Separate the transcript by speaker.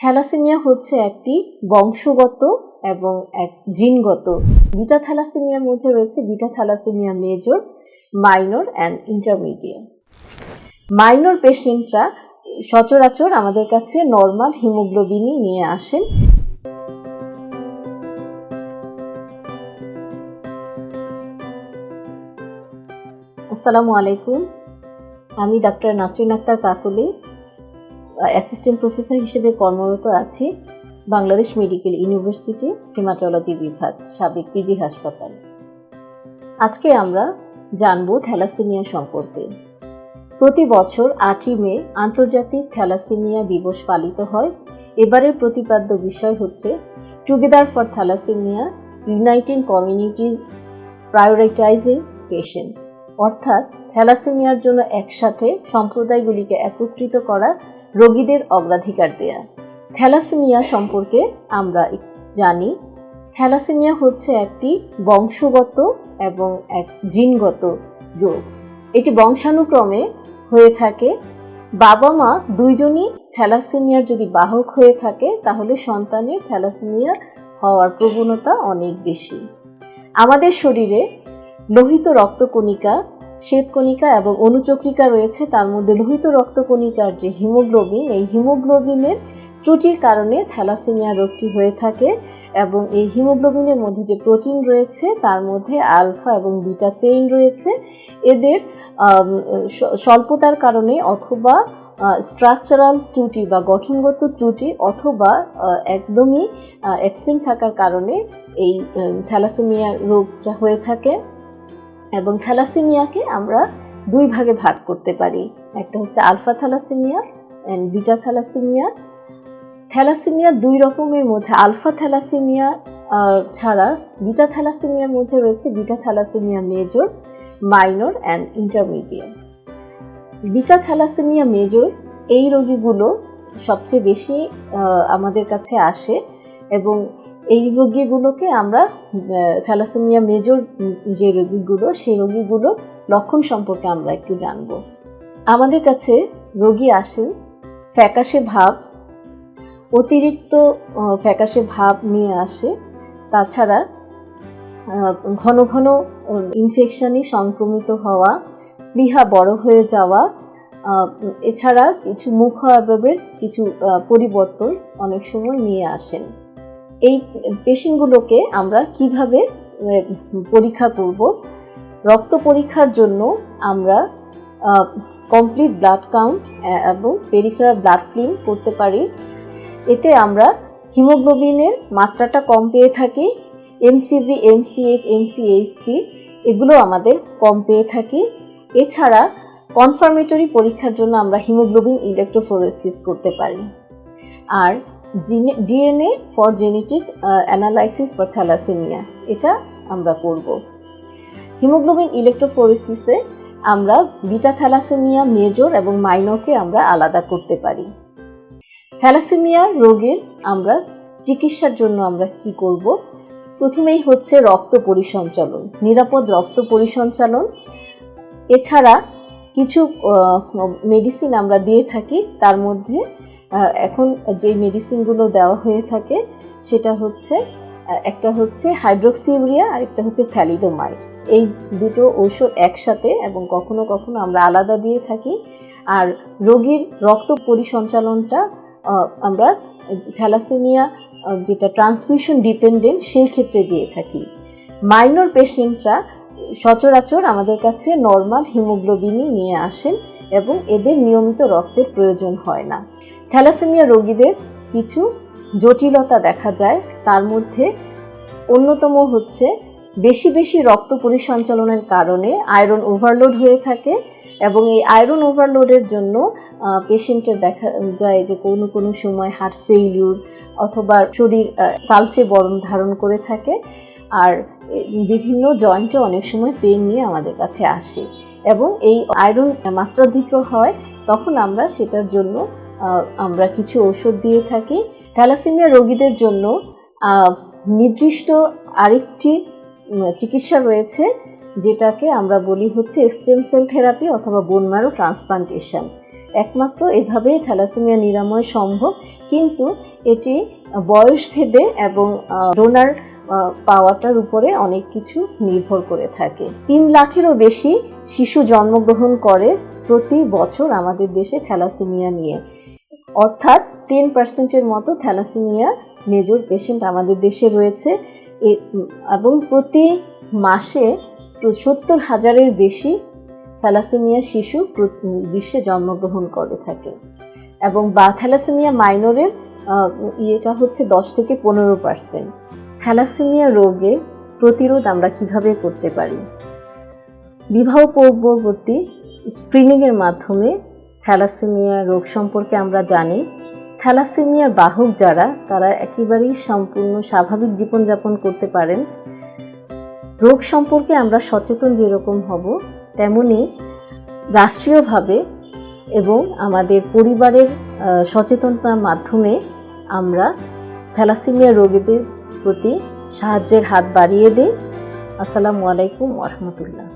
Speaker 1: Thalassaemia হচ্ছে একটি বংশগত এবং এক জিনগত। বিটা থ্যালাসেমিয়ার মধ্যে রয়েছে beta thalassaemia major, minor and intermediate minor পেশেন্টরা সচরাচর আমাদের কাছে নর্মাল হিমোগ্লোবিনই নিয়ে আসেন। আসসালামু আলাইকুম। আমি doctor Nasrin Akhter Kakuli. Assistant professor হিসেবে কর্মরত আছি বাংলাদেশ মেডিকেল ইউনিভার্সিটি হেমাটোলজি বিভাগ, সাবেক পিজি হাসপাতাল। আজকে আমরা জানব থ্যালাসেমিয়া সম্পর্কে। প্রতি বছর আটই মে আন্তর্জাতিক থ্যালাসেমিয়া দিবস পালিত হয়। এবারের প্রতিপাদ্য বিষয় হচ্ছে together for thalassaemia uniting communities prioritising patients অর্থাৎ, থ্যালাসেমিয়ার জন্য একসাথে সম্প্রদায়গুলিকে একত্রিত করা রোগীদের অগ্রাধিকার দেয়া। থ্যালাসেমিয়া সম্পর্কে আমরা জানি। থ্যালাসেমিয়া হচ্ছে একটি বংশগত এবং এক জিনগত রোগ। এটি বংশানুক্রমে হয়ে থাকে। বাবা মা দুইজনই থ্যালাসেমিয়ার যদি বাহক হয়ে থাকে, তাহলে সন্তানের থ্যালাসেমিয়া হওয়ার প্রবণতা অনেক বেশি। আমাদের শরীরে লোহিত রক্তকণিকা শ্বেতকণিকা এবং অনুচক্রিকা রয়েছে, তার মধ্যে লোহিত রক্তকণিকার যে হিমোগ্লোবিন, এই হিমোগ্লোবিনের ত্রুটির কারণে থ্যালাসেমিয়া রোগটি হয়ে থাকে এবং এই হিমোগ্লোবিনের মধ্যে যে প্রোটিন রয়েছে, তার মধ্যে আলফা এবং বিটা চেইন রয়েছে। এদের স্বল্পতার কারণে অথবা স্ট্রাকচারাল ত্রুটি বা গঠনগত ত্রুটি অথবা একদমই অ্যাবসেন্ট থাকার কারণে এই থ্যালাসেমিয়া রোগটা হয়ে থাকে। এবং থ্যালাসেমিয়াকে আমরা দুই ভাগে ভাগ করতে পারি। একটা হচ্ছে alpha thalassaemia and beta thalassaemia. Thalassaemia দুই রকমের মধ্যে, আলফা থ্যালাসেমিয়া ছাড়া বিটা থ্যালাসেমিয়ার মধ্যে রয়েছে beta thalassaemia major minor and intermediate beta thalassaemia major এই রোগীগুলো সবচেয়ে বেশি আমাদের কাছে আসে এবং এই রোগীগুলোকে আমরা থ্যালাসেমিয়া মেজর যে রোগীগুলো, সেই রোগীগুলোর লক্ষণ সম্পর্কে আমরা একটু জানব। আমাদের কাছে রোগী আসেন ফ্যাকাশে ভাব, অতিরিক্ত ফ্যাকাশে ভাব নিয়ে আসে। তাছাড়া ঘন ঘন ইনফেকশনে সংক্রমিত হওয়া প্লীহা বড় হয়ে যাওয়া এছাড়া কিছু মুখ অবয়বের কিছু পরিবর্তন অনেক সময় নিয়ে আসেন। এই পেশেন্টগুলোকে আমরা কীভাবে পরীক্ষা করব? রক্ত পরীক্ষার জন্য আমরা কমপ্লিট ব্লাড কাউন্ট এবং পেরিফেরাল ব্লাড ফিল্ম করতে পারি। এতে আমরা হিমোগ্লোবিনের মাত্রাটা কম পেয়ে থাকি এমসিভি এমসিএইচ এমসিএইচসি এগুলো আমাদের কম পেয়ে থাকি। এছাড়া কনফার্মেটরি পরীক্ষার জন্য আমরা হিমোগ্লোবিন ইলেকট্রোফোরেসিস করতে পারি। আর DNA for genetic analysis for thalassaemia এটা আমরা করব হিমোগ্লোবিন ইলেকট্রোফোরেসিসে আমরা বিটা থ্যালাসেমিয়া মেজর এবং মাইনরকে আমরা আলাদা করতে পারি। থ্যালাসেমিয়া রোগের আমরা চিকিৎসার জন্য আমরা কি করব? প্রথমেই হচ্ছে রক্ত পরিসঞ্চালন, নিরাপদ রক্ত পরিসঞ্চালন। এছাড়া কিছু মেডিসিন আমরা দিয়ে থাকি, তার মধ্যে এখন যে মেডিসিনগুলো দেওয়া হয়ে থাকে, সেটা হচ্ছে একটা হচ্ছে হাইড্রোক্সিউরিয়া আর একটা হচ্ছে থ্যালিডোমাইড এই দুটো ঔষধ একসাথে এবং কখনো কখনো আমরা আলাদা দিয়ে থাকি। আর রোগীর রক্ত পরিসঞ্চালনটা আমরা থ্যালাসেমিয়া যেটা ট্রান্সমিশন ডিপেন্ডেন্ট সেই ক্ষেত্রে দিয়ে থাকি। মাইনর পেশেন্টরা সচরাচর আমাদের কাছে নর্মাল হিমোগ্লোবিনই নিয়ে আসেন এবং এদের নিয়মিত রক্তের প্রয়োজন হয় না। থ্যালাসেমিয়া রোগীদের কিছু জটিলতা দেখা যায়, তার মধ্যে অন্যতম হচ্ছে বেশি বেশি রক্ত পরিসঞ্চালনের কারণে আয়রন ওভারলোড হয়ে থাকে এবং এই আয়রন ওভারলোডের জন্য পেশেন্টের দেখা যায় যে কোনো কোনো সময় হার্ট ফেইলিউর অথবা শরীর কালচে বরণ ধারণ করে থাকে। আর বিভিন্ন জয়েন্টে অনেক সময় পেন নিয়ে আমাদের কাছে আসে। এবং এই আয়রন মাত্রাধিক হয়, তখন আমরা সেটার জন্য আমরা কিছু ঔষধ দিয়ে থাকি। থ্যালাসেমিয়া রোগীদের জন্য নির্দিষ্ট আরেকটি চিকিৎসা রয়েছে, যেটাকে আমরা বলি হচ্ছে স্টেম সেল থেরাপি অথবা বোন ম্যারো ট্রান্সপ্লান্টেশন একমাত্র এভাবেই থ্যালাসেমিয়া নিরাময় সম্ভব, কিন্তু এটি বয়সভেদে এবং ডোনার পাওয়াটার উপরে অনেক কিছু নির্ভর করে থাকে। তিন লাখেরও বেশি শিশু জন্মগ্রহণ করে প্রতি বছর আমাদের দেশে থ্যালাসেমিয়া নিয়ে। অর্থাৎ টেন পার্সেন্টের মতো থ্যালাসেমিয়া মেজর পেশেন্ট আমাদের দেশে রয়েছে। এবং প্রতি মাসে সত্তর হাজারের বেশি থ্যালাসেমিয়া শিশু বিশ্বে জন্মগ্রহণ করে থাকে। এবং বা, থ্যালাসেমিয়া মাইনরের ইয়েটা হচ্ছে দশ থেকে পনেরো পার্সেন্ট। থ্যালাসেমিয়া রোগে প্রতিরোধ আমরা কীভাবে করতে পারি? বিবাহ পূর্ববর্তী স্ক্রিনিংয়ের মাধ্যমে থ্যালাসেমিয়া রোগ সম্পর্কে আমরা জানি। থ্যালাসেমিয়ার বাহক যারা, তারা একেবারেই সম্পূর্ণ স্বাভাবিক জীবনযাপন করতে পারেন। রোগ সম্পর্কে আমরা সচেতন যেরকম হব, তেমনি রাষ্ট্রীয়ভাবে এবং আমাদের পরিবারের সচেতনতার মাধ্যমে আমরা থ্যালাসেমিয়া রোগীদের প্রতি সাহায্যের হাত বাড়িয়ে দিই আসসালামু আলাইকুম ওরহমতুল্লাহ